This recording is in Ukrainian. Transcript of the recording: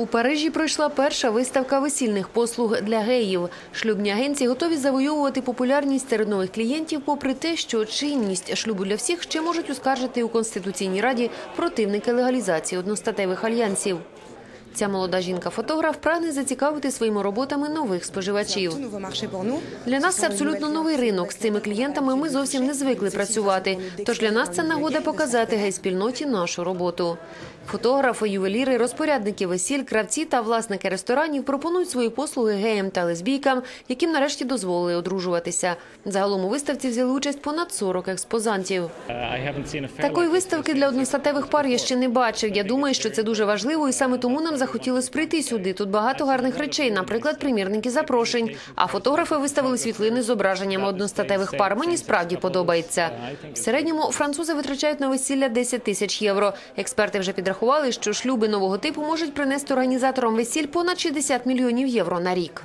У Парижі пройшла перша виставка весільних послуг для геїв. Шлюбні агенції готові завоювати популярність серед нових клієнтів, попри те, що чинність шлюбу для всіх ще можуть оскаржити у Конституційній раді противники легалізації одностатевих альянсів. Ця молода жінка-фотограф прагне зацікавити своїми роботами нових споживачів. Для нас це абсолютно новий ринок. З цими клієнтами ми зовсім не звикли працювати. Тож для нас це нагода показати гей-спільноті нашу роботу. Фотографи, ювеліри, розпорядники весіль, кравці та власники ресторанів пропонують свої послуги геям та лесбійкам, яким нарешті дозволили одружуватися. Загалом у виставці взяли участь понад 40 експозантів. Такої виставки для одностатевих пар я ще не бачив. Я думаю, що це дуже важливо, і саме тому нам захотілося прийти сюди. Тут багато гарних речей, наприклад, примірники запрошень. А фотографи виставили світлини з зображеннями одностатевих пар. Мені справді подобається. В середньому французи витрачають на весілля 10 тисяч євро. Експерти вже підрахували, що шлюби нового типу можуть принести організаторам весіль понад 60 мільйонів євро на рік.